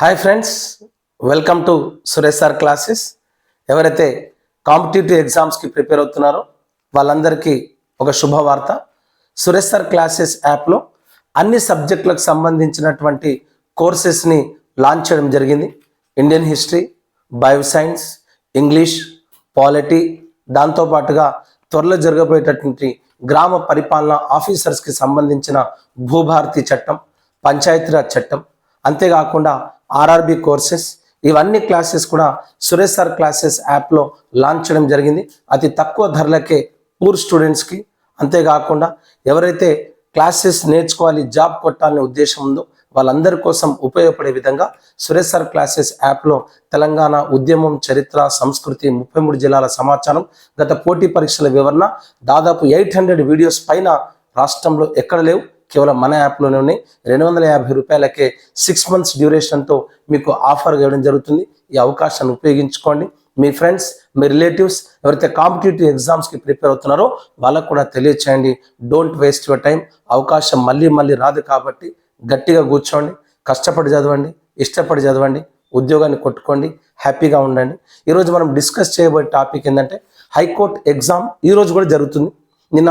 Hi friends welcome to Suresh sir classes ఎవరైతే competitive ఎగ్జామ్స్కి prepare అవుతున్నారో వాళ్ళందరికీ ఒక శుభవార్త. సురేష్ సార్ క్లాసెస్ యాప్లో అన్ని సబ్జెక్టులకు సంబంధించినటువంటి కోర్సెస్ని లాంచ్ చేయడం జరిగింది. Indian history bio science English polity దాంతోపాటుగా త్వరలో జరగబోయేటటువంటి గ్రామ పరిపాలన ఆఫీసర్స్కి సంబంధించిన భూభారతి చట్టం పంచాయతీరాజ్ చట్టం అంతేకాకుండా ఆర్ఆర్బి కోర్సెస్ ఇవన్నీ క్లాసెస్ కూడా సురేష్ సార్ క్లాసెస్ యాప్లో లాంచ్ చేయడం జరిగింది. అతి తక్కువ ధరలకే పూర్ స్టూడెంట్స్కి. అంతేకాకుండా ఎవరైతే క్లాసెస్ నేర్చుకోవాలి జాబ్ కొట్టాలనే ఉద్దేశం ఉందో వాళ్ళందరి కోసం ఉపయోగపడే విధంగా సురేష్ సార్ క్లాసెస్ యాప్లో తెలంగాణ ఉద్యమం చరిత్ర సంస్కృతి ముప్పై మూడు జిల్లాల సమాచారం గత పోటీ పరీక్షల వివరణ దాదాపు ఎయిట్ హండ్రెడ్ వీడియోస్ పైన రాష్ట్రంలో ఎక్కడ లేవు. కేవలం మన యాప్లోనే ఉన్నాయి. రెండు వందల యాభై రూపాయలకే సిక్స్ మంత్స్ డ్యూరేషన్తో మీకు ఆఫర్ ఇవ్వడం జరుగుతుంది. ఈ అవకాశాన్ని ఉపయోగించుకోండి. మీ ఫ్రెండ్స్ మీ రిలేటివ్స్ ఎవరైతే కాంపిటేటివ్ ఎగ్జామ్స్కి ప్రిపేర్ అవుతున్నారో వాళ్ళకు కూడా తెలియచేయండి. డోంట్ వేస్ట్ యువర్ టైం అవకాశం మళ్ళీ మళ్ళీ రాదు కాబట్టి గట్టిగా కూర్చోండి. కష్టపడి చదవండి. ఇష్టపడి చదవండి. ఉద్యోగాన్ని కొట్టుకోండి. హ్యాపీగా ఉండండి. ఈరోజు మనం డిస్కస్ చేయబోయే టాపిక్ ఏంటంటే హైకోర్టు ఎగ్జామ్ ఈరోజు కూడా జరుగుతుంది. నిన్న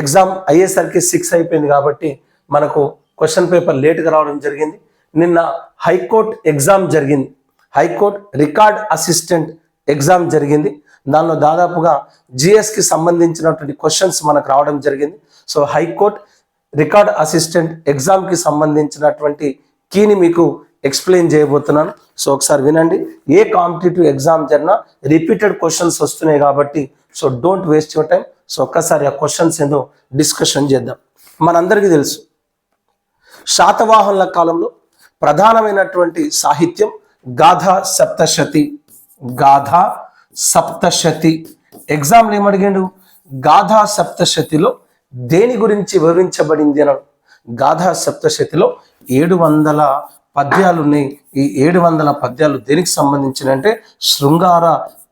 ఎగ్జామ్ అయ్యేసరికి సిక్స్ అయిపోయింది కాబట్టి మనకు క్వశ్చన్ పేపర్ లేట్గా రావడం జరిగింది. నిన్న హైకోర్టు ఎగ్జామ్ జరిగింది. High court record assistant exam జరిగింది. దానిలో దాదాపుగా జిఎస్కి సంబంధించినటువంటి క్వశ్చన్స్ మనకు రావడం జరిగింది. సో హైకోర్టు రికార్డ్ అసిస్టెంట్ ఎగ్జామ్కి సంబంధించినటువంటి కీని మీకు ఎక్స్ప్లెయిన్ చేయబోతున్నాను. సో ఒకసారి వినండి. ఏ కాంపిటేటివ్ ఎగ్జామ్ జరిగినా రిపీటెడ్ క్వశ్చన్స్ వస్తున్నాయి కాబట్టి so don't waste your time so ఒక్కసారి ఆ క్వశ్చన్స్ ఏందో డిస్కషన్ చేద్దాం. మనందరికీ తెలుసు శాతవాహనుల కాలంలో ప్రధానమైనటువంటి సాహిత్యం గాథా సప్తశతి. గాథా సప్తశతి. ఎగ్జామ్లు ఏమడిగాడు? గాథా సప్తశతిలో దేని గురించి వివరించబడింది అన్నాడు. గాథా సప్తశతిలో ఏడు వందల పద్యాలు ఉన్నాయి. ఈ ఏడు వందల పద్యాలు దేనికి సంబంధించినంటే శృంగార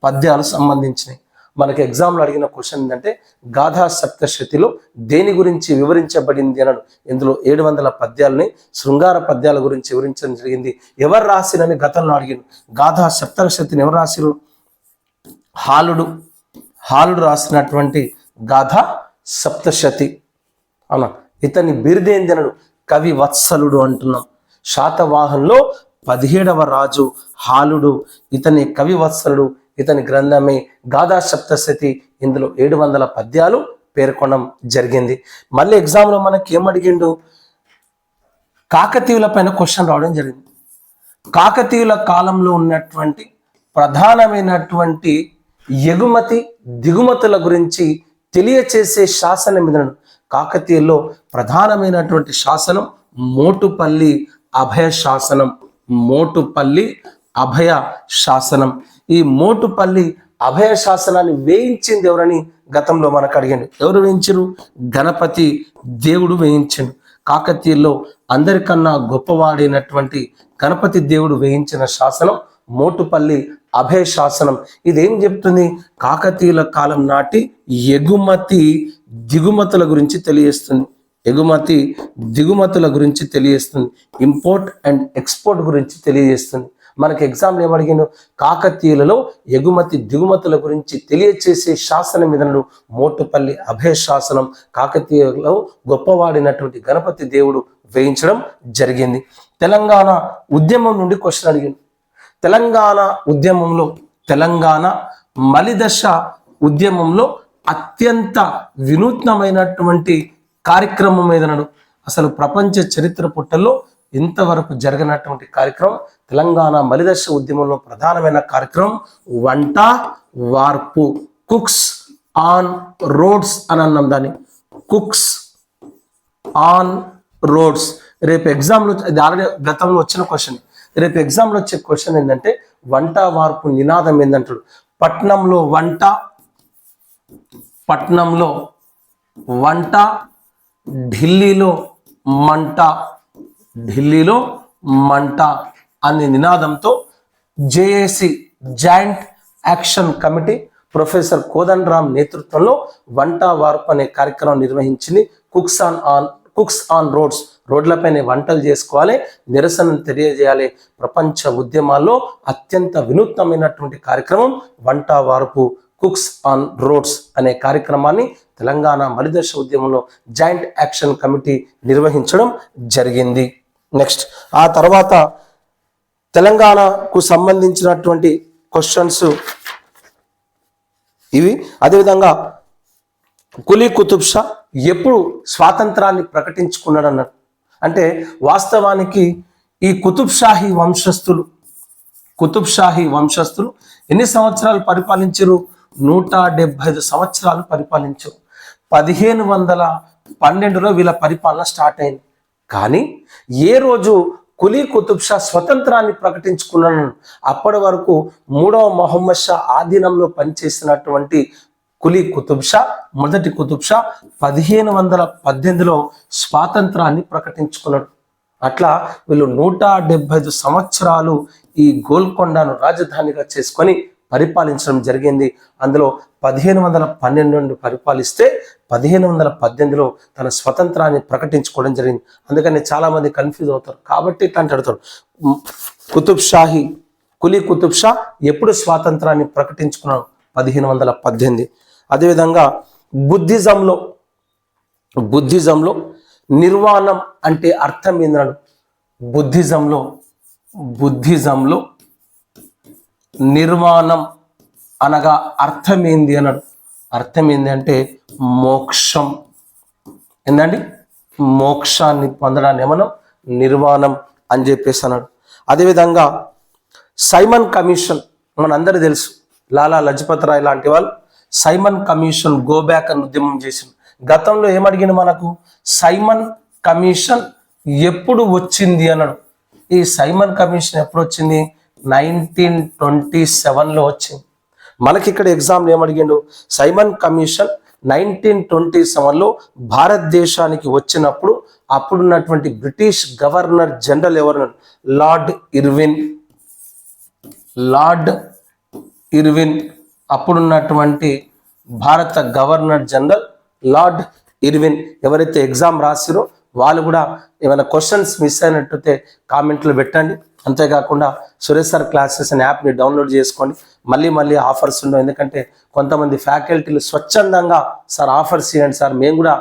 పద్యాలు సంబంధించినవి. మనకి ఎగ్జామ్లో అడిగిన క్వశ్చన్ ఏంటంటే గాథా సప్తశతిలో దేని గురించి వివరించబడింది అన్నాడు. ఇందులో ఏడు వందల పద్యాలని శృంగార పద్యాల గురించి వివరించడం జరిగింది. ఎవరు రాసిరని గతంలో అడిగింది గాథా సప్తశతిని ఎవరు రాసిరు? హాలుడు హాలుడు రాసినటువంటి గాథ సప్తశతి అవునా ఇతని బిరుదేంది అన్నాడు? కవి వత్సలుడు అంటున్నాం. శాతవాహంలో పదిహేడవ రాజు హాలుడు ఇతని కవి వత్సలుడు ఇతని గ్రంథమే గాథా సప్తశతి. ఇందులో ఏడు వందల పద్యాలు పేర్కొనడం జరిగింది. మళ్ళీ ఎగ్జామ్లో మనకి ఏమడిగిండు కాకతీయుల పైన క్వశ్చన్ రావడం జరిగింది. కాకతీయుల కాలంలో ఉన్నటువంటి ప్రధానమైనటువంటి ఎగుమతి దిగుమతుల గురించి తెలియచేసే శాసనం ఇదను కాకతీయుల్లో ప్రధానమైనటువంటి శాసనం మోటుపల్లి అభయ శాసనం. మోటుపల్లి అభయ శాసనం. ఈ మోటుపల్లి అభయ శాసనాన్ని వేయించింది ఎవరని గతంలో మనకు అడిగాడు. ఎవరు వేయించరు గణపతి దేవుడు వేయించను కాకతీయుల్లో అందరికన్నా గొప్పవాడైనటువంటి గణపతి దేవుడు వేయించిన శాసనం మోటుపల్లి అభయ శాసనం. ఇదేం చెప్తుంది? కాకతీయుల కాలం నాటి ఎగుమతి దిగుమతుల గురించి తెలియజేస్తుంది. ఎగుమతి దిగుమతుల గురించి తెలియజేస్తుంది. ఇంపోర్ట్ అండ్ ఎక్స్పోర్ట్ గురించి తెలియజేస్తుంది. మనకి ఎగ్జామ్లు ఏమడిగాను కాకతీయులలో ఎగుమతి దిగుమతుల గురించి తెలియచేసే శాసనం ఇదనడు మోటుపల్లి అభయ శాసనం. కాకతీయులలో గొప్పవాడినటువంటి గణపతి దేవుడు వేయించడం జరిగింది. తెలంగాణ ఉద్యమం నుండి క్వశ్చన్ అడిగింది తెలంగాణ ఉద్యమంలో తెలంగాణ మలిదశ ఉద్యమంలో అత్యంత వినూత్నమైనటువంటి కార్యక్రమం ఏదనడు అసలు ప్రపంచ చరిత్ర పుట్టల్లో ఇంతవరకు జరగనటువంటి కార్యక్రమం తెలంగాణ మలిదశ ఉద్యమంలో ప్రధానమైన కార్యక్రమం వంట వార్పు కుక్స్ ఆన్ రోడ్స్ అని అన్నాం దాన్ని. Cooks on roads. రేపు ఎగ్జామ్లో ఇది ఆల్రెడీ గతంలో వచ్చిన క్వశ్చన్ రేపు ఎగ్జామ్లో వచ్చే క్వశ్చన్ ఏంటంటే వంట వార్పు నినాదం ఏంటంటాడు పట్నంలో వంట పట్నంలో వంట ఢిల్లీలో మంట. ఢిల్లీలో మంట అనే నినాదంతో JAC joint action committee professor Kodandaram నేతృత్వంలో వంట వార్పు అనే కార్యక్రమం నిర్వహించింది. Cooks on on cooks on roads రోడ్లపైనే వంటలు చేసుకోవాలి నిరసన తెలియజేయాలి. ప్రపంచ ఉద్యమాల్లో అత్యంత వినూత్నమైనటువంటి కార్యక్రమం వంట వార్పు కుక్స్ ఆన్ రోడ్స్ అనే కార్యక్రమాన్ని తెలంగాణ మలిదశ ఉద్యమంలో జాయింట్ యాక్షన్ కమిటీ నిర్వహించడం జరిగింది. నెక్స్ట్. ఆ తర్వాత తెలంగాణకు సంబంధించినటువంటి క్వశ్చన్స్ ఇవి. అదేవిధంగా కులీ కుతుబ్ షా ఎప్పుడు స్వాతంత్రాన్ని ప్రకటించుకున్నాడు అన్నాడు అంటే వాస్తవానికి ఈ కుతుబ్ షాహీ వంశస్థులు కుతుబ్ షాహీ వంశస్థులు ఎన్ని సంవత్సరాలు పరిపాలించారు? నూట డెబ్బై ఐదు సంవత్సరాలు పరిపాలించారు. పదిహేను వందల పన్నెండులో వీళ్ళ పరిపాలన స్టార్ట్ అయింది. కానీ ఏ రోజు కులీ కుతుబ్ షా స్వతంత్రాన్ని ప్రకటించుకున్నాను అప్పటి వరకు మూడవ మొహమ్మద్ షా ఆధీనంలో పనిచేసినటువంటి కులీ కుతుబ్ షా మొదటి కుతుబ్ షా పదిహేను వందల పద్దెనిమిదిలో స్వాతంత్రాన్ని ప్రకటించుకున్నాడు. అట్లా వీళ్ళు నూట డెబ్బై ఐదు సంవత్సరాలు ఈ గోల్కొండను రాజధానిగా చేసుకొని పరిపాలించడం జరిగింది. అందులో పదిహేను వందల పన్నెండు నుండి పరిపాలిస్తే పదిహేను వందల పద్దెనిమిదిలో తన స్వతంత్రాన్ని ప్రకటించుకోవడం జరిగింది. అందుకని చాలామంది కన్ఫ్యూజ్ అవుతారు. కాబట్టి ఇట్లా అడుగుతారు. కుతుబ్ షాహీ కులీ కుతుబ్ షా ఎప్పుడు స్వాతంత్రాన్ని ప్రకటించుకున్నాడు? పదిహేను వందల పద్దెనిమిది. అదేవిధంగా బుద్ధిజంలో బుద్ధిజంలో నిర్వాణం అంటే అర్థం ఏందన్నాడు బుద్ధిజంలో బుద్ధిజంలో నిర్వాణం అనగా అర్థం ఏంది అన్నాడు అర్థం ఏంది అంటే మోక్షం. ఏందండి? మోక్షాన్ని పొందడాన్ని ఏమన్నా? నిర్వాణం అని చెప్పేసి అన్నాడు. అదేవిధంగా సైమన్ కమిషన్ మనందరూ తెలుసు. లాలా లజపత్ రాయ్ లాంటి వాళ్ళు సైమన్ కమిషన్ గో బ్యాక్ అని ఉద్యమం చేసింది గతంలో ఏమడిగింది మనకు? సైమన్ కమిషన్ ఎప్పుడు వచ్చింది అన్నాడు. ఈ సైమన్ కమిషన్ ఎప్పుడు వచ్చింది? నైన్టీన్ ట్వంటీ సెవెన్లో వచ్చింది. మనకి ఇక్కడ ఎగ్జామ్ ఏమడిగిండు? సైమన్ కమిషన్ నైన్టీన్ ట్వంటీ సెవెన్లో భారతదేశానికి వచ్చినప్పుడు అప్పుడున్నటువంటి బ్రిటిష్ గవర్నర్ జనరల్ ఎవరు? Lord Irwin. Lord Irwin. అప్పుడున్నటువంటి భారత గవర్నర్ జనరల్ లార్డ్ ఇర్విన్ ఎవరైతే ఎగ్జామ్ రాసిరో వాళ్ళు కూడా ఏమైనా క్వశ్చన్స్ మిస్ అయినట్టయితే కామెంట్లు పెట్టండి. అంతేకాకుండా సురేష్ సార్ క్లాసెస్ అనే యాప్ని డౌన్లోడ్ చేసుకోండి. మళ్ళీ మళ్ళీ ఆఫర్స్ ఉండవు. ఎందుకంటే కొంతమంది ఫ్యాకల్టీలు స్వచ్ఛందంగా సార్ ఆఫర్స్ ఇవ్వండి సార్ మేము కూడా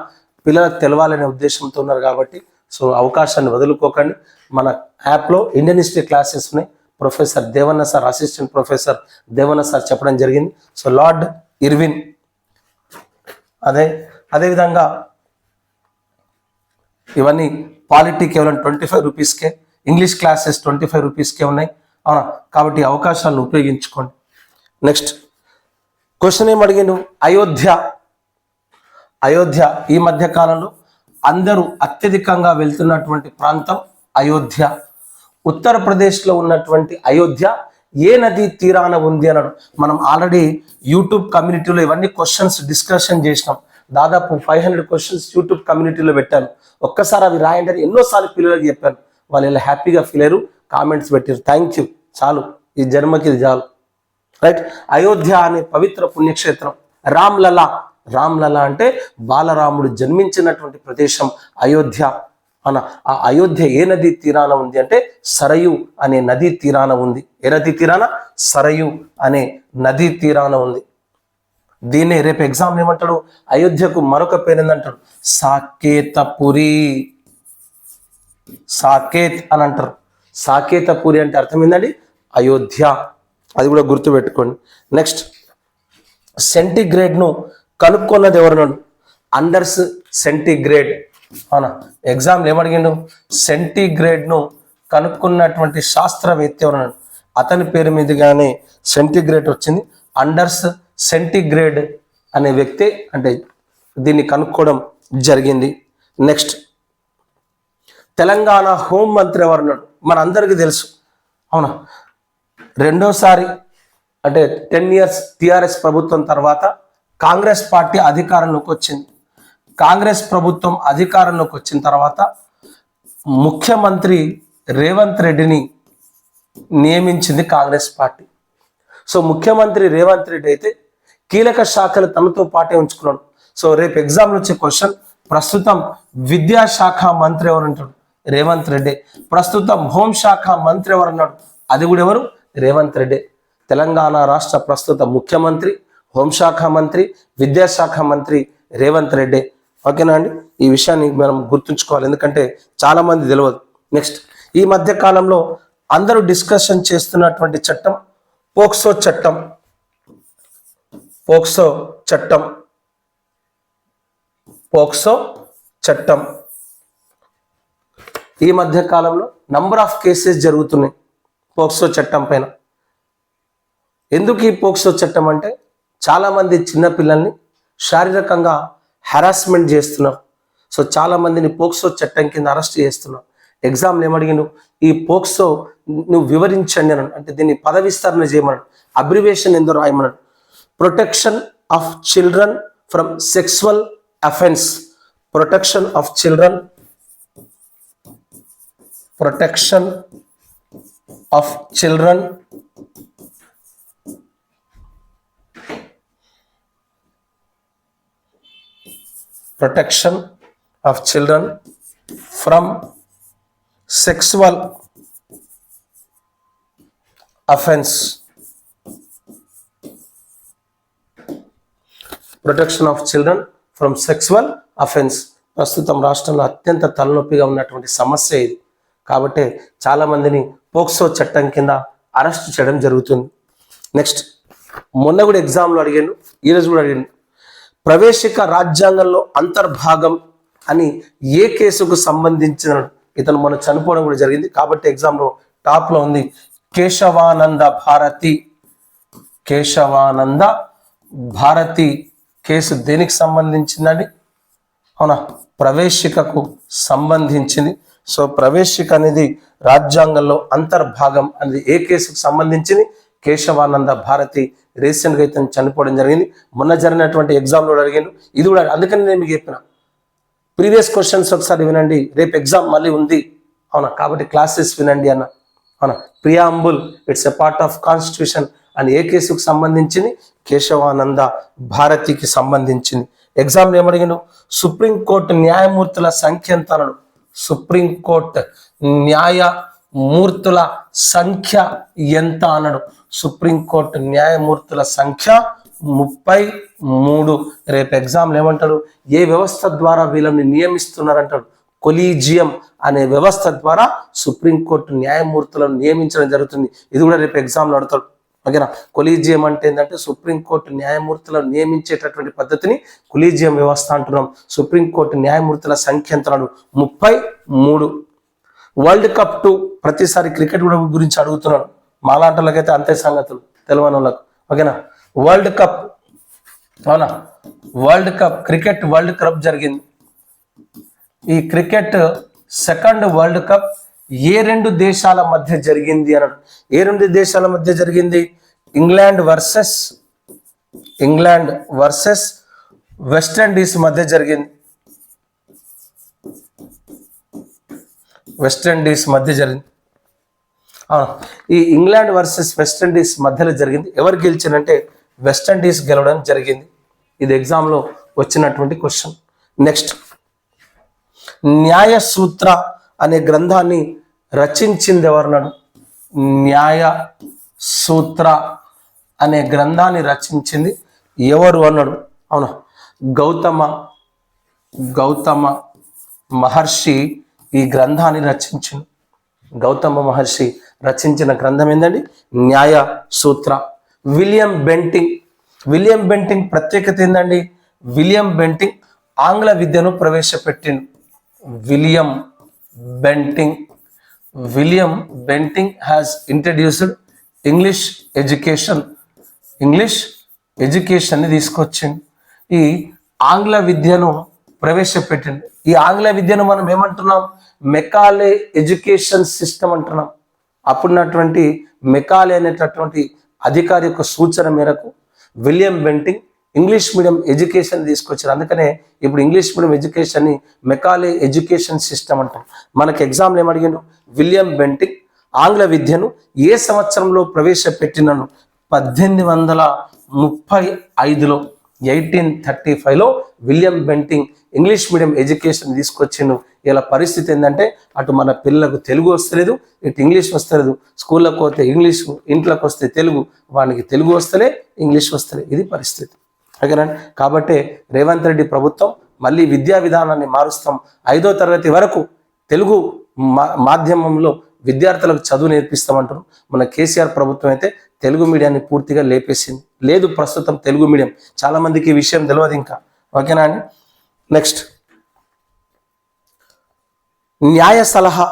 పిల్లలకు తెలవాలనే ఉద్దేశంతో ఉన్నారు కాబట్టి సో అవకాశాన్ని వదులుకోకండి. మన యాప్లో ఇండియన్ హిస్టరీ క్లాసెస్ ఉన్నాయి. Professor Devanna sir assistant professor Devanna sir చెప్పడం జరిగింది. సో లార్డ్ ఇర్విన్ అదే అదేవిధంగా ఇవన్నీ పాలిటీ కేవలం ట్వంటీ ఫైవ్ రూపీస్కే ఇంగ్లీష్ క్లాసెస్ ట్వంటీ ఫైవ్ రూపీస్కే ఉన్నాయి. అవునా? కాబట్టి అవకాశాలను ఉపయోగించుకోండి. నెక్స్ట్ క్వశ్చన్ ఏం అడిగాను అయోధ్య. అయోధ్య. ఈ మధ్య కాలంలో అందరూ అత్యధికంగా వెళ్తున్నటువంటి ప్రాంతం అయోధ్య. ఉత్తరప్రదేశ్లో ఉన్నటువంటి అయోధ్య ఏ నది తీరాన ఉంది అన్నాడు. మనం ఆల్రెడీ యూట్యూబ్ కమ్యూనిటీలో ఇవన్నీ క్వశ్చన్స్ డిస్కషన్ చేసినాం. దాదాపు ఫైవ్ హండ్రెడ్ క్వశ్చన్స్ యూట్యూబ్ కమ్యూనిటీలో పెట్టాను. ఒక్కసారి అవి రాయండి అని ఎన్నోసార్లు పిల్లలకు చెప్పాను. వాళ్ళు ఇలా హ్యాపీగా ఫీల్ అయ్యారు? కామెంట్స్ పెట్టారు థ్యాంక్ యూ. చాలు. ఈ జన్మకి ఇది చాలు. రైట్? అయోధ్య అనే పవిత్ర పుణ్యక్షేత్రం. రామ్లలా. రామ్లలా అంటే బాలరాముడు జన్మించినటువంటి ప్రదేశం అయోధ్య. అన ఆ అయోధ్య ఏ నది తీరాన ఉంది అంటే సరయు అనే నదీ తీరాన ఉంది. ఏ నదీ తీరాన? సరయు అనే నదీ తీరాన ఉంది. దీన్నే రేపు ఎగ్జామ్ ఏమంటాడు? అయోధ్యకు మరొక పేరు ఏందంటాడు సాకేతపురి. సాకేత్ అని అంటారు. సాకేతపురి అంటే అర్థం ఏంటండి అయోధ్య. అది కూడా గుర్తుపెట్టుకోండి. నెక్స్ట్ సెంటిగ్రేడ్ను కనుక్కున్నది ఎవరినాడు అండర్స్ సెంటిగ్రేడ్ అవునా? ఎగ్జామ్లో ఏమడిగిండు? సెంటిగ్రేడ్ను కనుక్కున్నటువంటి శాస్త్రవేత్త ఎవరన్నాడు అతని పేరు మీదుగానే సెంటిగ్రేడ్ వచ్చింది. అండర్స్ సెంటిగ్రేడ్ అనే వ్యక్తి అంటే దీన్ని కనుక్కోవడం జరిగింది. నెక్స్ట్ తెలంగాణ హోం మంత్రి ఎవరున్నాడు మనందరికీ తెలుసు. అవునా? రెండోసారి అంటే టెన్ ఇయర్స్ టిఆర్ఎస్ ప్రభుత్వం తర్వాత కాంగ్రెస్ పార్టీ అధికారంలోకి వచ్చింది. కాంగ్రెస్ ప్రభుత్వం అధికారంలోకి వచ్చిన తర్వాత ముఖ్యమంత్రి రేవంత్ రెడ్డిని నియమించింది కాంగ్రెస్ పార్టీ. సో ముఖ్యమంత్రి రేవంత్ రెడ్డి అయితే కీలక శాఖలు తనతో పాటే ఉంచుకున్నాడు. సో రేపు ఎగ్జామ్లో వచ్చే క్వశ్చన్ ప్రస్తుతం విద్యాశాఖ మంత్రి ఎవరు అంటాడు రేవంత్ రెడ్డి. ప్రస్తుతం హోంశాఖ మంత్రి ఎవరు అన్నాడు అది కూడా ఎవరు? రేవంత్ రెడ్డి. తెలంగాణ రాష్ట్ర ప్రస్తుత ముఖ్యమంత్రి హోంశాఖ మంత్రి విద్యాశాఖ మంత్రి రేవంత్ రెడ్డి. ఓకేనా అండి? ఈ విషయాన్ని మనం గుర్తుంచుకోవాలి. ఎందుకంటే చాలా మంది తెలియదు నెక్స్ట్ ఈ మధ్య కాలంలో అందరూ డిస్కషన్ చేస్తున్నటువంటి చట్టం పోక్సో చట్టం. పోక్సో చట్టం. పోక్సో చట్టం. ఈ మధ్య కాలంలో నంబర్ ఆఫ్ కేసెస్ జరుగుతున్నాయి పోక్సో చట్టం పైన. ఎందుకు ఈ పోక్సో చట్టం అంటే చాలామంది చిన్నపిల్లల్ని శారీరకంగా హెరాస్మెంట్ చేస్తున్నారు. సో చాలా మందిని పోక్సో చట్టం కింద అరెస్ట్ చేస్తున్నారు. ఎగ్జామ్లు ఏమడిగిను ఈ పోక్సో నువ్వు వివరించండి అన్నాడు. అంటే దీన్ని పదవిస్తరణ చేయమన్నాడు. అబ్రివేషన్ ఎందో రాయమన్నాడు. Protection of children from sexual offence protection of children protection of children protection of children from sexual offense. Protection of children from sexual offence ప్రస్తుతం రాష్ట్రంలో అత్యంత తలనొప్పిగా ఉన్నటువంటి సమస్య ఇది. కాబట్టి చాలామందిని పోక్సో చట్టం కింద అరెస్ట్ చేయడం జరుగుతుంది. నెక్స్ట్ మొన్న కూడా ఎగ్జామ్లో అడిగాను ఈరోజు కూడా అడిగాను. ప్రవేశిక రాజ్యాంగంలో అంతర్భాగం అని ఏ కేసుకు సంబంధించిన ఇతను మనం చనిపోవడం కూడా జరిగింది. కాబట్టి ఎగ్జామ్లో టాప్లో ఉంది కేశవానంద భారతి. కేశవానంద భారతి కేసు దేనికి సంబంధించిందండి? అవునా ప్రవేశికకు సంబంధించింది. సో ప్రవేశిక అనేది రాజ్యాంగంలో అంతర్భాగం అనేది ఏ కేసుకు సంబంధించింది? కేశవానంద భారతి రీసెంట్గా అయితే చనిపోవడం జరిగింది. మొన్న జరిగినటువంటి ఎగ్జామ్లో అడిగాను ఇది కూడా అందుకని నేను మీకు చెప్పిన. ప్రీవియస్ క్వశ్చన్స్ ఒకసారి వినండి. రేపు ఎగ్జామ్ మళ్ళీ ఉంది. అవునా? కాబట్టి క్లాసెస్ వినండి అన్న. అవునా? Preamble it's a part of constitution అని ఏ కేసుకు సంబంధించింది? కేశవానంద భారతికి సంబంధించింది. ఎగ్జామ్లో ఏమడిగాను సుప్రీంకోర్టు న్యాయమూర్తుల సంఖ్య ఎంత అన్నాడు? సుప్రీంకోర్టు న్యాయమూర్తుల సంఖ్య ఎంత అన్నాడు? సుప్రీంకోర్టు న్యాయమూర్తుల సంఖ్య ముప్పై మూడు. రేపు ఎగ్జామ్లు ఏమంటాడు? ఏ వ్యవస్థ ద్వారా వీళ్ళని నియమిస్తున్నారంటాడు? కొలీజియం అనే వ్యవస్థ ద్వారా సుప్రీంకోర్టు న్యాయమూర్తులను నియమించడం జరుగుతుంది. ఇది కూడా రేపు ఎగ్జామ్లో అడతాడు ఓకేనా కొలీజియం అంటే ఏంటంటే సుప్రీంకోర్టు న్యాయమూర్తులను నియమించేటటువంటి పద్ధతిని కొలీజియం వ్యవస్థ అంటున్నాం. సుప్రీంకోర్టు న్యాయమూర్తుల సంఖ్య ఎంత ముప్పై మూడు. వరల్డ్ కప్ టు ప్రతిసారి క్రికెట్ కూడా గురించి అడుగుతున్నాడు. మాలాంటి అంతే సంగతులు తెలియని వాళ్ళకు ఓకేనా? వరల్డ్ కప్ అవునా? World cup cricket world cup జరిగింది. ఈ క్రికెట్ సెకండ్ వరల్డ్ కప్ ఏ రెండు దేశాల మధ్య జరిగింది అన్నాడు ఏ రెండు దేశాల మధ్య జరిగింది? England versus England versus West Indies మధ్య జరిగింది. వెస్టిండీస్ మధ్య జరిగింది. ఈ ఇంగ్లాండ్ వర్సెస్ వెస్టిండీస్ మధ్యలో జరిగింది. ఎవరు గెలిచారంటే వెస్టిండీస్ గెలవడం జరిగింది. ఇది ఎగ్జామ్లో వచ్చినటువంటి క్వశ్చన్ నెక్స్ట్ న్యాయ సూత్ర అనే గ్రంథాన్ని రచించింది ఎవరన్నాడు? న్యాయ సూత్ర అనే గ్రంథాన్ని రచించింది ఎవరు అన్నాడు? అవునా? గౌతమ గౌతమ మహర్షి ఈ గ్రంథాన్ని రచించింది గౌతమ మహర్షి రచించిన గ్రంథం ఏంటండి Nyaya Sutra. William Bentinck. William Bentinck ప్రత్యేకత ఏంటండి విలియం బెంటింగ్ ఆంగ్ల విద్యను ప్రవేశపెట్టిండు. William Bentinck William Bentinck has introduced English education English ఎడ్యుకేషన్ని తీసుకొచ్చింది ఈ ఆంగ్ల విద్యను ప్రవేశపెట్టింది ఈ ఆంగ్ల విద్యను మనం ఏమంటున్నాం? మెకాలే ఎడ్యుకేషన్ సిస్టమ్ అంటున్నాం. అప్పుడున్నటువంటి మెకాలే అనేటటువంటి అధికారి యొక్క సూచన మేరకు William Bentinck English medium education తీసుకొచ్చారు. అందుకనే ఇప్పుడు ఇంగ్లీష్ మీడియం ఎడ్యుకేషన్ని మెకాలే ఎడ్యుకేషన్ సిస్టమ్ అంటాం మనకి ఎగ్జామ్లు ఏమడిగాను విలియం బెంటింగ్ ఆంగ్ల విద్యను ఏ సంవత్సరంలో ప్రవేశపెట్టినను? పద్దెనిమిది వందల ముప్పై ఐదులో ఎయిటీన్ థర్టీ ఫైవ్లో William Bentinck English medium education తీసుకొచ్చిండు. ఇలా పరిస్థితి ఏంటంటే అటు మన పిల్లలకు తెలుగు వస్తలేదు ఇటు ఇంగ్లీష్ వస్తలేదు. స్కూళ్ళకు పోతే ఇంగ్లీష్ ఇంట్లోకి వస్తే తెలుగు వానికి తెలుగు వస్తలే ఇంగ్లీష్ వస్తలే. ఇది పరిస్థితి. ఓకేనండి కాబట్టి రేవంత్ రెడ్డి ప్రభుత్వం మళ్ళీ విద్యా విధానాన్ని మారుస్తాం. ఐదో తరగతి వరకు తెలుగు మా మాధ్యమంలో విద్యార్థులకు చదువు నేర్పిస్తామంటారు మన కేసీఆర్ ప్రభుత్వం అయితే తెలుగు మీడియాన్ని పూర్తిగా లేపేసింది. లేదు ప్రస్తుతం తెలుగు మీడియం. చాలామందికి ఈ విషయం తెలియదు ఇంకా. ఓకేనా అండి? నెక్స్ట్. న్యాయ సలహా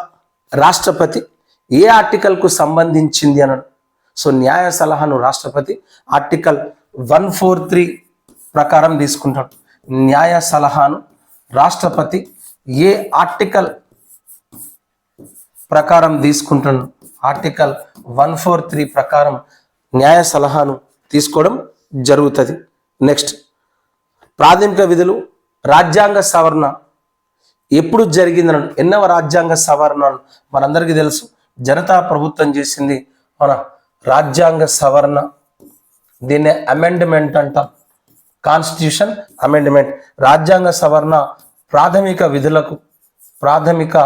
రాష్ట్రపతి ఏ ఆర్టికల్కు సంబంధించింది అన్నాడు. సో న్యాయ సలహాను రాష్ట్రపతి ఆర్టికల్ వన్ ఫోర్ త్రీ ప్రకారం తీసుకుంటాడు. న్యాయ సలహాను రాష్ట్రపతి ఏ ఆర్టికల్ ప్రకారం తీసుకుంటాడు? ఆర్టికల్ వన్ ఫోర్ త్రీ ప్రకారం న్యాయ సలహాను తీసుకోవడం జరుగుతుంది. నెక్స్ట్ ప్రాథమిక విధులు రాజ్యాంగ సవరణ ఎప్పుడు జరిగిందని ఎన్నవ రాజ్యాంగ సవరణలు మనందరికీ తెలుసు. జనతా ప్రభుత్వం చేసింది మన రాజ్యాంగ సవరణ. దీన్ని అమెండ్మెంట్ అంటాం. కాన్స్టిట్యూషన్ అమెండ్మెంట్ రాజ్యాంగ సవరణ ప్రాథమిక విధులకు ప్రాథమిక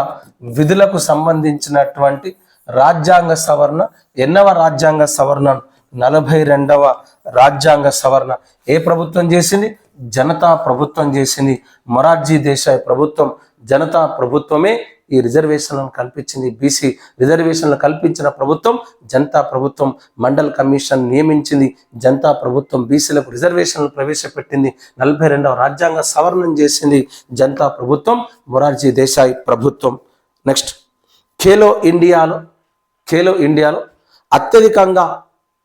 విధులకు సంబంధించినటువంటి రాజ్యాంగ సవరణ ఎన్నవ రాజ్యాంగ సవరణ నలభై రెండవ రాజ్యాంగ సవరణ ఏ ప్రభుత్వం చేసింది? జనతా ప్రభుత్వం చేసింది. మొరార్జీ దేశాయ్ ప్రభుత్వం జనతా ప్రభుత్వమే ఈ రిజర్వేషన్లను కల్పించింది బీసీ. రిజర్వేషన్లు కల్పించిన ప్రభుత్వం జనతా ప్రభుత్వం మండల్ కమిషన్ నియమించింది. జనతా ప్రభుత్వం బీసీలకు రిజర్వేషన్లు ప్రవేశపెట్టింది. నలభై రెండవ రాజ్యాంగ సవరణం చేసింది జనతా ప్రభుత్వం మొరార్జీ దేశాయ్ ప్రభుత్వం. నెక్స్ట్ ఖేలో ఇండియాలో ఖేలో ఇండియాలో అత్యధికంగా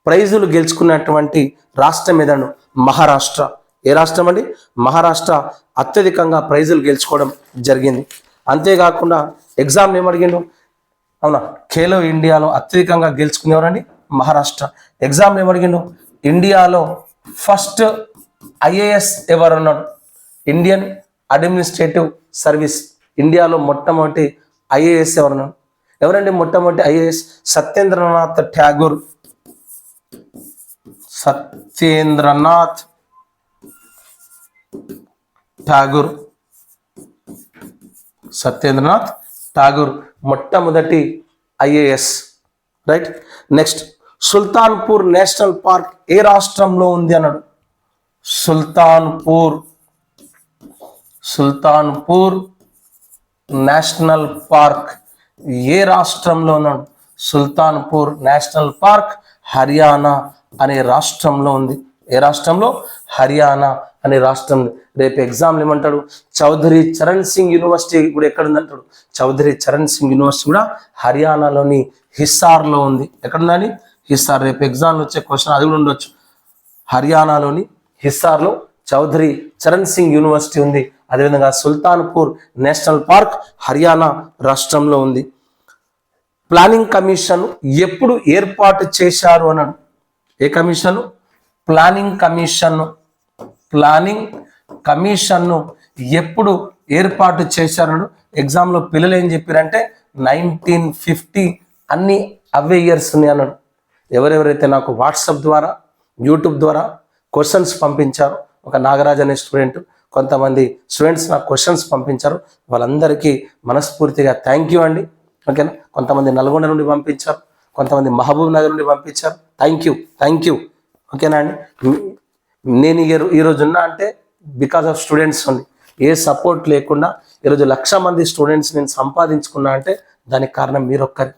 ప్రైజులు గెలుచుకున్నటువంటి రాష్ట్రం ఏదను మహారాష్ట్ర. ఏ రాష్ట్రం అండి? మహారాష్ట్ర అత్యధికంగా ప్రైజులు గెలుచుకోవడం జరిగింది. అంతేకాకుండా ఎగ్జామ్ ఏమడిగిండు అవునా ఖేలో ఇండియాలో అత్యధికంగా గెలుచుకునేవారండి మహారాష్ట్ర. ఎగ్జామ్ ఏమడిగిండు ఇండియాలో first IAS ఎవరున్నాడు? Indian Administrative Service. ఇండియాలో మొట్టమొదటి ఐఏఎస్ ఎవరున్నాడు? ఎవరండి మొట్టమొదటి ఐఏఎస్? సత్యేంద్రనాథ్ ఠాగూర్. సత్యేంద్రనాథ్ ఠాగూర్. సత్యేంద్రనాథ్ ఠాగూర్ మొట్టమొదటి IAS. Right? Next Sultanpur National Park ఏ రాష్ట్రంలో ఉంది అన్నాడు? సుల్తాన్పూర్. సుల్తాన్పూర్ నేషనల్ పార్క్ ఏ రాష్ట్రంలో ఉన్నాడు సుల్తాన్పూర్ నేషనల్ పార్క్ హర్యానా అనే రాష్ట్రంలో ఉంది. ఏ రాష్ట్రంలో? హర్యానా అనే రాష్ట్రం. రేపు ఎగ్జామ్లు ఏమంటాడు? చౌదరి చరణ్ సింగ్ యూనివర్సిటీ కూడా ఎక్కడ ఉందంటాడు చౌదరి చరణ్ సింగ్ యూనివర్సిటీ కూడా హర్యానాలోని హిస్సార్లో ఉంది. ఎక్కడుందని హిస్సార్. రేపు ఎగ్జామ్లు వచ్చే క్వశ్చన్ అది కూడా ఉండొచ్చు. హర్యానాలోని హిస్సార్లో చౌదరి చరణ్ సింగ్ యూనివర్సిటీ ఉంది. అదేవిధంగా సుల్తాన్పూర్ నేషనల్ పార్క్ హర్యానా రాష్ట్రంలో ఉంది. ప్లానింగ్ కమిషన్ ఎప్పుడు ఏర్పాటు చేశారు అన్నాడు? ఏ కమిషన్? ప్లానింగ్ కమిషన్ ప్లానింగ్ కమిషన్ను ఎప్పుడు ఏర్పాటు చేశారు ఎగ్జామ్లో పిల్లలు ఏం చెప్పారంటే నైన్టీన్ ఫిఫ్టీ అన్ని అవే ఇయర్స్ ఉన్నాయి అన్నాడు. ఎవరెవరైతే నాకు వాట్సాప్ ద్వారా యూట్యూబ్ ద్వారా క్వశ్చన్స్ పంపించారు ఒక నాగరాజ్ అనే స్టూడెంట్ కొంతమంది స్టూడెంట్స్ నాకు క్వశ్చన్స్ పంపించారు. వాళ్ళందరికీ మనస్ఫూర్తిగా థ్యాంక్ యూ అండి. ఓకేనా? కొంతమంది నల్గొండ నుండి పంపించారు కొంతమంది మహబూబ్ నగర్ నుండి పంపించారు. Thank you thank you. ఓకేనా అండి? నేను ఈ- ఈరోజు ఉన్నా అంటే బికాస్ ఆఫ్ స్టూడెంట్స్ ఉంది. ఏ సపోర్ట్ లేకుండా ఈరోజు లక్ష మంది స్టూడెంట్స్ నేను సంపాదించుకున్నా అంటే దానికి కారణం మీరొక్కరి.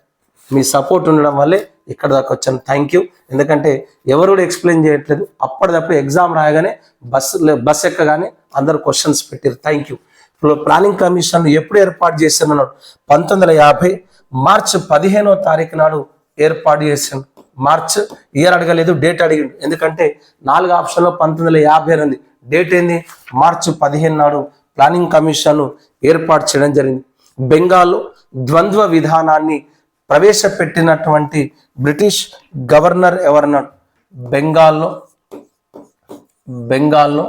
మీ సపోర్ట్ ఉండడం వల్లే ఇక్కడ దాకా వచ్చాను. థ్యాంక్ యూ ఎందుకంటే ఎవరు కూడా ఎక్స్ప్లెయిన్ చేయట్లేదు. అప్పటిదప్పుడు ఎగ్జామ్ రాయగానే బస్ బస్ ఎక్కగానే అందరు క్వశ్చన్స్ పెట్టారు థ్యాంక్ యూ ఇప్పుడు ప్లానింగ్ కమిషన్ ఎప్పుడు ఏర్పాటు చేశాను పంతొమ్మిది వందల యాభై మార్చి పదిహేనో తారీఖు నాడు ఏర్పాటు చేశాను. మార్చ్ ఇయర్ అడగలేదు డేట్ అడిగిండు. ఎందుకంటే నాలుగు ఆప్షన్లో పంతొమ్మిది వందల యాభై ఉంది. డేట్ ఏంది? మార్చి పదిహేను నాడు ప్లానింగ్ కమిషన్ను ఏర్పాటు చేయడం జరిగింది. బెంగాల్లో ద్వంద్వ విధానాన్ని ప్రవేశపెట్టినటువంటి బ్రిటిష్ గవర్నర్ ఎవరన్నాడు? బెంగాల్లో బెంగాల్లో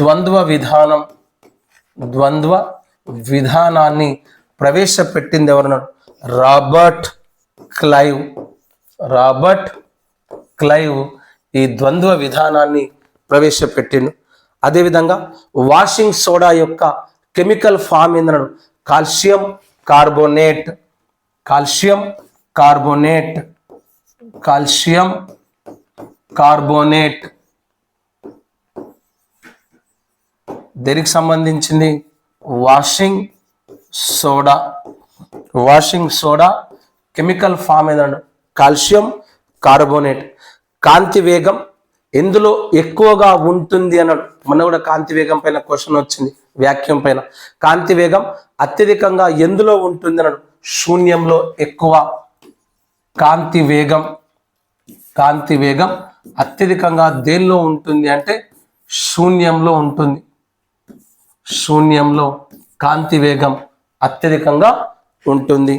ద్వంద్వ విధానం ద్వంద్వ విధానాన్ని ప్రవేశపెట్టింది ఎవరన్నాడు? Robert Clive. రాబర్ట్ క్లైవ్ ఈ ద్వంద్వ విధానాన్ని ప్రవేశపెట్టిండు. అదేవిధంగా వాషింగ్ సోడా యొక్క chemical form ఏందనడు calcium carbonate. Calcium carbonate. Calcium carbonate. దేనికి సంబంధించింది? Washing soda. Washing soda chemical form ఏదన్నాడు? Calcium carbonate. కాంతి వేగం ఎందులో ఎక్కువగా ఉంటుంది అన్నాడు మొన్న కూడా కాంతి వేగం పైన క్వశ్చన్ వచ్చింది వాక్యం పైన. కాంతి వేగం అత్యధికంగా ఎందులో ఉంటుంది అన్నాడు శూన్యంలో ఎక్కువ. కాంతి వేగం కాంతి వేగం అత్యధికంగా దేనిలో ఉంటుంది అంటే శూన్యంలో ఉంటుంది. శూన్యంలో కాంతి వేగం అత్యధికంగా ఉంటుంది.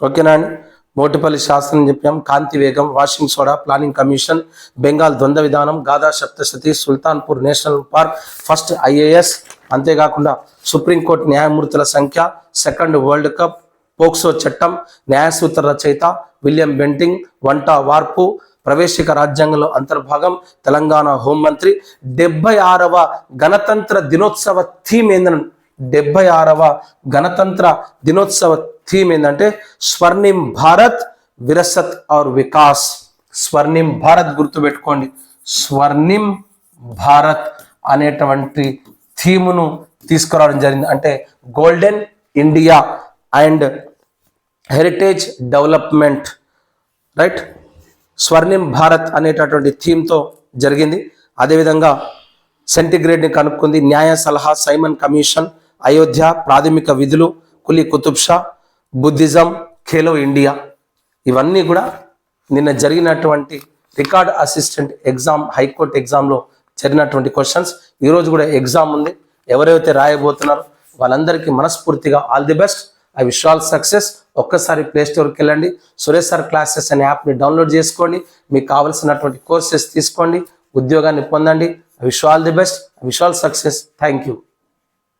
ఓకేనా అండి? మోటిపల్లి శాస్త్రం చెప్పాం. కాంతి వేగం washing soda planning commission Bengal ద్వంద్వ విధానం Gatha Saptashati Sultanpur national park first IAS. అంతేకాకుండా సుప్రీంకోర్టు న్యాయమూర్తుల సంఖ్య సెకండ్ వరల్డ్ కప్ పోక్సో చట్టం న్యాయసూత్ర రచయిత విలియం బెంటింగ్ వంట వార్పు ప్రవేశిక రాజ్యాంగంలో అంతర్భాగం తెలంగాణ హోంమంత్రి. డెబ్బై ఆరవ గణతంత్ర దినోత్సవ థీమ్ ఏందని డెబ్బై ఆరవ గణతంత్ర దినోత్సవ థీమ్ ఏంటంటే స్వర్ణిం భారత్ విరసత్ ఔర్ వికాస్. స్వర్ణిం భారత్ గుర్తుపెట్టుకోండి. స్వర్ణిం భారత్ అనేటువంటి థీమును తీసుకురావడం జరిగింది. అంటే golden India and heritage development. Right? Swarnim Bharat అనేటటువంటి థీమ్తో జరిగింది. అదేవిధంగా సెంటిగ్రేడ్ని కనుక్కుంది. న్యాయ సలహా సైమన్ కమిషన్ అయోధ్య ప్రాథమిక విధులు కులీ కుతుబ్ షా బుద్ధిజం ఖేలో ఇండియా ఇవన్నీ కూడా నిన్న జరిగినటువంటి రికార్డ్ అసిస్టెంట్ ఎగ్జామ్ హైకోర్టు ఎగ్జామ్లో జరిగినటువంటి క్వశ్చన్స్. ఈరోజు కూడా ఎగ్జామ్ ఉంది. ఎవరైతే రాయబోతున్నారో వాళ్ళందరికీ మనస్ఫూర్తిగా all the best. I wish all success. ఒక్కసారి ప్లే స్టోర్కి వెళ్ళండి. సురేష్ సార్ క్లాసెస్ అనే యాప్ని డౌన్లోడ్ చేసుకోండి. మీకు కావలసినటువంటి కోర్సెస్ తీసుకోండి. ఉద్యోగాన్ని పొందండి. I wish all the best. I wish all success. Thank you.